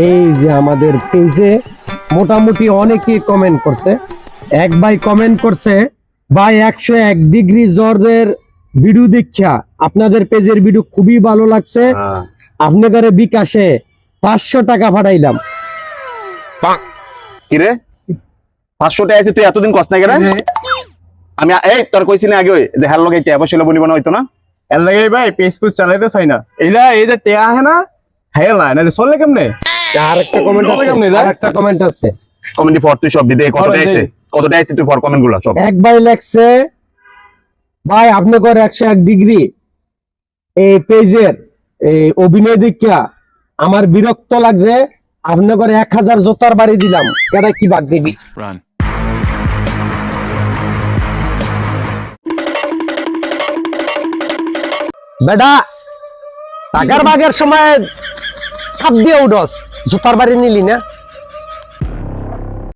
এই যে আমাদের পেজে মোটামুটি অনেকেই কমেন্ট করছে। এক ভাই কমেন্ট করছে ভাই একশো এক ডিগ্রি জ্বরের ভিডিও দীক্ষা আপনাদের পেজের ভিডিও খুবই ভালো লাগছে। আপনাদের বিকাশে পাঁচশো টাকা পাঠাইলাম। কিরে পাঁচশো টাকা আছে তুই এতদিন কষ্ট না কেন? আমি এই তোর কইছিলি আগে ওই যে হ্যালো গেটে অবশ্যই বলিব না হইতো না? এর লাগে ভাই পেজ পুজ চালাইতে চাই না। এইলা এই যে টেয়া আহে না হেল না না চললে কেমনে? আর কমেন্ট আছে। কেমনে যায়? আর একটা কমেন্ট আছে। কমেন্ট ফর তুই সব দিতে। কত ফর টাকা দে। আছে কত টাকা তুই ফর কমেন্টগুলো? সব এক লেখছে ভাই আপনি করে একশো এক ডিগ্রি এই পেজের এই অভিনয় দীক্ষা। আমার বিরক্ত লাগছে আপনি করে এক হাজার জোতার বাড়ি দিলাম। এটা কি বাদ দিবি. বেটা টাকার বাগের সময় খাপ দিয়ে উঠস। জোতার বাড়ি নিলি না?